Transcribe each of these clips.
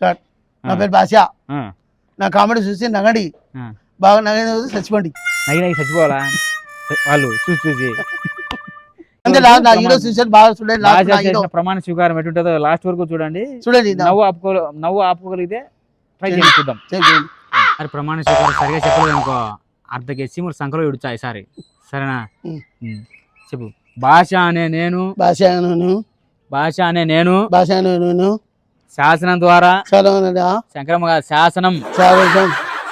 Sir నా. పేరు ఆ, నా కామెడీ చూసి నగడి. బాగా నగడి చూసి చచ్చిపోండి. నగి చచ్చిపోవాలా? వాళ్ళు చూసి చూసి. అంటే లాస్ట్ నా హీరో చూసాను బాగా చూడండి ప్రమాణ స్వీకారం ఎటుంటుందో లాస్ట్ వరకు చూడండి. చూడండి నవ్వు ఆపుకో నవ్వు ఆపుకోగలిగితే ట్రై చేసి చూద్దాం. మరి ప్రమాణ స్వీకారం సరిగా చెప్పలేదు అనుకో. అర్ధ కేసి మూడు సంఖలో ఇడుచా ఈసారి. సరేనా. చెప్పు. భాష అనే నేను. భాష నేను. భాష అనే నేను. భాష నేను. శాసనం ద్వారా శంకరమ్మ గారు శాసనం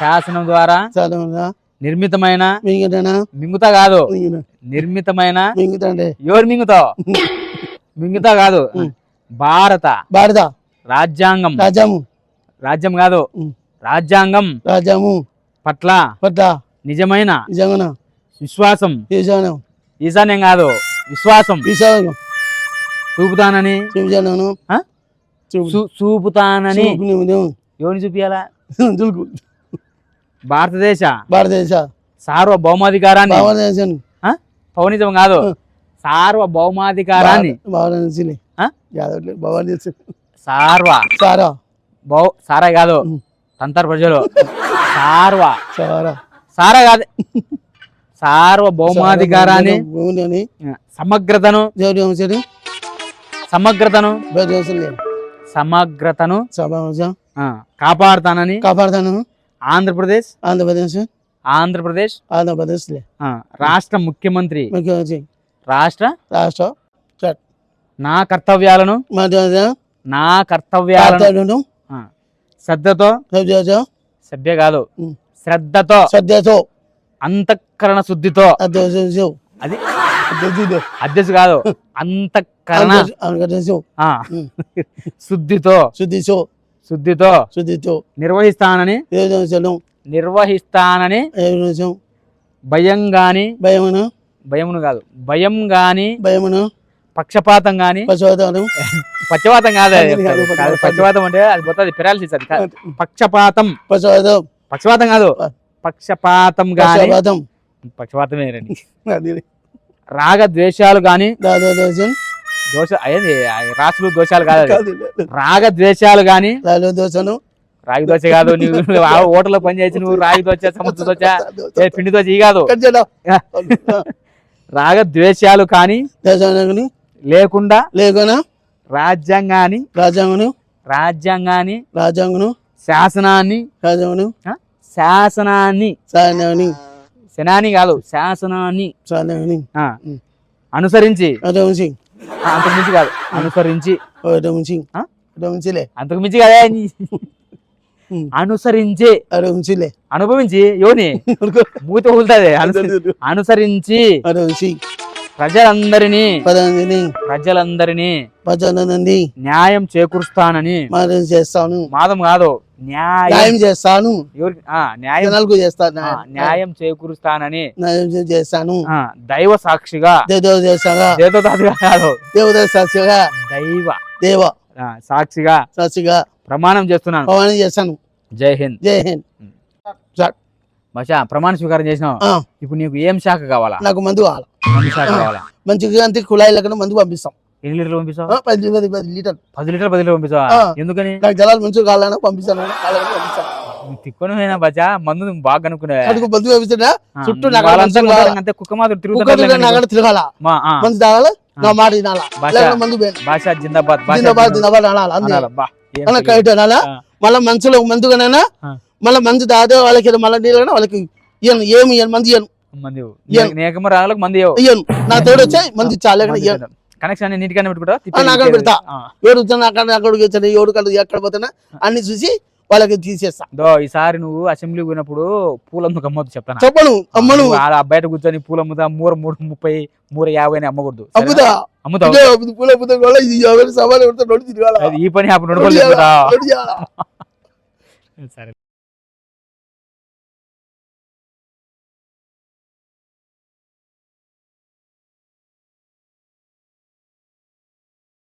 శాసనం. ద్వారా నిర్మితమైన మింగుతా కాదు. నిర్మితమైన ఎవరు మింగుతావు మింగుతా కాదు. భారత. భారత. రాజ్యాంగం. రాజ్యము. రాజ్యం కాదు. రాజ్యాంగం రాజ్యము. పట్ల పట్ట నిజమైన విశ్వాసం. ఈశానం ఈశాన్యం కాదు. విశ్వాసం. ఈశానం చూపుతానని. చూపించాను ఆ? చూ- చూపుతానని ఎవరిని చూపియాలా? భారతదేశ. భారతదేశ. సార్వభౌమాధికారాన్ని? పౌనిజం కాదు. సార్వభౌమాధికారాన్ని. సార్వ. సారా. భౌ సారా కాదు. తంతర్ ప్రజలు. సార్వ. సారా. సారా కాదు. సార్వభౌమాధికారాన్ని. సమగ్రతను. సమగ్రతను. సమగ్రతను కాపాడుతానని కాపాడుతాను. ఆంధ్రప్రదేశ్ ఆంధ్రప్రదేశ్. ఆంధ్రప్రదేశ్ ఆంధ్రప్రదేశ్లే ఆ, రాష్ట్ర ముఖ్యమంత్రి ముఖ్యమంత్రి. రాష్ట్ర రాష్ట్ర నా కర్తవ్యాలను నా కర్తవ్యాలను శ్రద్ధతో సభ్య కాదు. శ్రద్ధతో సత్యతో అంతఃకరణ శుద్ధితో. అది అధ్యక్ష కాదు ఉమ్. శుద్ధితో. శుద్ధితో. శుద్ధితో శుద్ధితో నిర్వహిస్తానని. నిర్వహిస్తానని. భయం గాని. భయమును. భయమును కాదు భయం గాని. భయమును. పక్షపాతం గాని. పశువతాను పక్షపాతం కాదు పక్షపాతం. అంటే అది పోతుంది పెరాలసిస్ అది. పక్షపాతం. పశువతం పక్షపాతం. కాదు. పక్షపాతం గాని. పక్షపాతమే రండి. రాగ ద్వేషాలు గాని దోష అయ్యేది రాసులు దోషాలు కాదు రాగ ద్వేషాలు గాని దోషను రాగి దోశ కాదు నువ్వు హోటల్లో పని చేసి నువ్వు రాగి దోశ సముద్ర దోశ ఏ పిండి దోశ ఈ కాదు. రాగ ద్వేషాలు కానీ లేకుండా లేకున్నా రాజ్యాంగాన్ని రాజ్యాంగను. రాజ్యాంగాన్ని రాజ్యాంగను. శాసనాన్ని రాజ్యాంగను. శాసనాన్ని సాయనాన్ని శనాన్ని కాదు శాసనాన్ని. అనుసరించి. అదవంశి ఆ, అంతకు మించి కాదు అనుసరించి. అంతకు మించి కదా? అనుసరించి. అనుభవించి యోని మూతి ఊలుతుంది అనుసరించి. ప్రజలందరినీ. ప్రజలందరినీ. పద్దెనిమిది న్యాయం చేకూరుస్తానని. చేస్తాను. మాదం కాదు. న్యాయం చేస్తాను. న్యాయం చేస్తాను న్యాయం చేకూరుస్తానని న్యాయం చేస్తాను. దైవ సాక్షిగా దేవత సాక్షిగా? దైవ. దేవ. సాక్షిగా సాక్షిగా ప్రమాణం చేస్తున్నాను. పవన్ చేస్తాను. జై హింద్. జై హింద్. బషా ప్రమాణ స్వీకారం చేసినావు. ఇప్పుడు నీకు ఏం శాఖ కావాలా? నాకు మందు కావాలి? మందు శాఖ కావాలా? మంచిగా అంతే కుళాయి లెక్కన మందు పంపిస్తాం. ఎన్ని లీటర్లు పంపిస్తావు? పది లీటర్ పది లీటర్. పది లీటర్ పంపిస్తావా. ఎందుకని? నాకు జలాలు మంచిగా కావాలన్నా పంపిస్తాను తిక్కునైనా బచ్చా? మందు బాగా కనుక్కునే మందు పంపిస్తున్నా చుట్టూ అంతే కుక్క మాత్రం తిరగాల. మా, ఆ. మందు తాగాల నా మాట వినాలా. భాష. మందు జిందాబాద్ భాష దినబాద్ దినబాద్ అనాలి అనాలా, బా, ఏం అలా తెలియదు. కైట్ అనాలా. మళ్ళీ మంచులో మందుగానైనా ఆ. మళ్ళీ మందు తాగితే వాళ్ళకి మళ్ళీ నీళ్ళైనా వాళ్ళకి ఇయ్యను ఏమి ఇయ్యను మంది ఇయ్యను. మంది. ఇయ్యను. నా తోడు వచ్చాయి మంది మంది ఇయ్యను. కనెక్షన్ అన్ని నీటిగానే పెట్టుకుంటా ఆ, నాకాడ పెడతా. వచ్చాను అక్కడ అక్కడికి వచ్చాను ఏడు కళ్ళు ఎక్కడ పోతానా అన్ని చూసి వాళ్ళకి తీసేస్తా. దో ఈసారి నువ్వు అసెంబ్లీ పోయినప్పుడు పూలమ్మ గమ్మద్దు చెప్తాను? చెప్పను అమ్మను. బయట కూర్చొని పూల అమ్ముతా మూర మూడు ముప్పై మూర యాభై అని అమ్మకూడదు. సరేనా? అమ్ముతా. అమ్ముతావు? పూల కూడా ఇది ఎవరి సవాలు ఈ పని అప్పుడు. సరే.